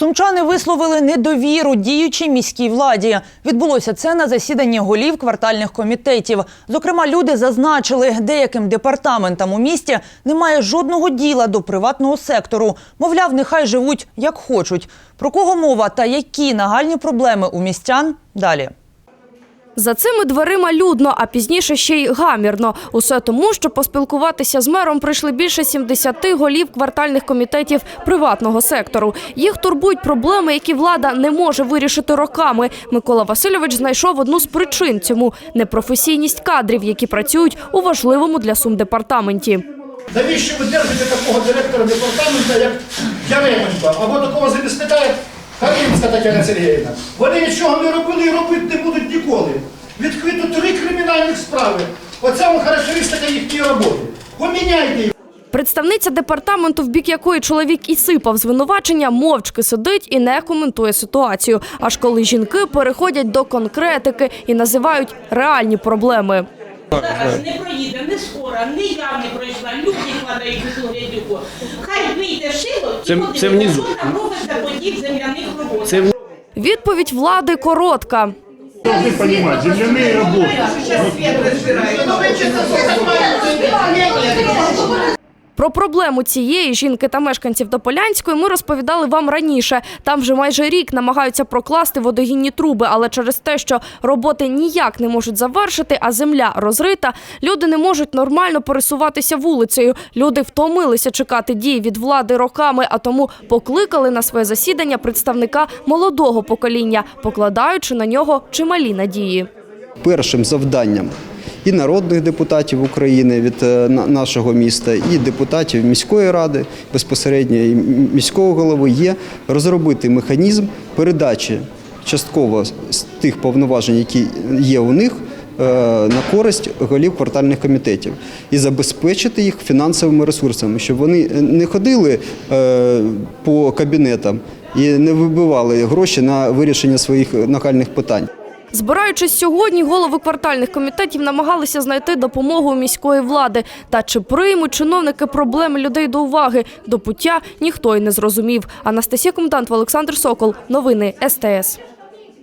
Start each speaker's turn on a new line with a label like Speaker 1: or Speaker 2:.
Speaker 1: Сумчани висловили недовіру діючій міській владі. Відбулося це на засіданні голів квартальних комітетів. Зокрема, люди зазначили, деяким департаментам у місті немає жодного діла до приватного сектору. Мовляв, нехай живуть як хочуть. Про кого мова та які нагальні проблеми у містян далі.
Speaker 2: За цими дверима людно, а пізніше ще й гамірно. Усе тому, що поспілкуватися з мером прийшли більше 70 голів квартальних комітетів приватного сектору. Їх турбують проблеми, які влада не може вирішити роками. Микола Васильович знайшов одну з причин цьому непрофесійність кадрів, які працюють у важливому для Сум департаменті.
Speaker 3: Навіщо ви держите такого директора департаменту, як Яременко, або такого замісника, як Харинська Тетяна Сергіївна? Вони нічого не робили і робити не будуть ніколи. Відкрито три кримінальних справи. Оце характеристика їхньої роботи. Поміняйте їх.
Speaker 2: Представниця департаменту, в бік якої чоловік і сипав звинувачення, мовчки сидить і не коментує ситуацію. Аж коли жінки переходять до конкретики і називають реальні проблеми.
Speaker 4: Зараз не проїде не скора, ні я не пройшла, люди кладають цю ту. Хай вийде шило і
Speaker 5: Це-
Speaker 4: подивиться,
Speaker 5: це внизу.
Speaker 4: що там робиться по тих земляних роботах.
Speaker 5: Це в-
Speaker 2: Відповідь влади коротка.
Speaker 3: Ви розумієте, земляні роботи.
Speaker 2: Про проблему цієї жінки та мешканців Тополянської ми розповідали вам раніше. Там вже майже рік намагаються прокласти водогінні труби, але через те, що роботи ніяк не можуть завершити, а земля розрита, люди не можуть нормально пересуватися вулицею. Люди втомилися чекати дій від влади роками, а тому покликали на своє засідання представника молодого покоління, покладаючи на нього чималі надії.
Speaker 6: першим завданням і народних депутатів України від е, нашого міста, і депутатів міської ради безпосередньо і міського голови є розробити механізм передачі частково з тих повноважень, які є у них. е, На користь голів квартальних комітетів і забезпечити їх фінансовими ресурсами, щоб вони не ходили е, по кабінетам і не вибивали гроші на вирішення своїх нагальних питань.
Speaker 2: Збираючись сьогодні, голови квартальних комітетів намагалися знайти допомогу у міської влади. Та чи приймуть чиновники проблеми людей до уваги? До пуття ніхто й не зрозумів. Анастасія Комендант, Олександр Сокол. Новини СТС.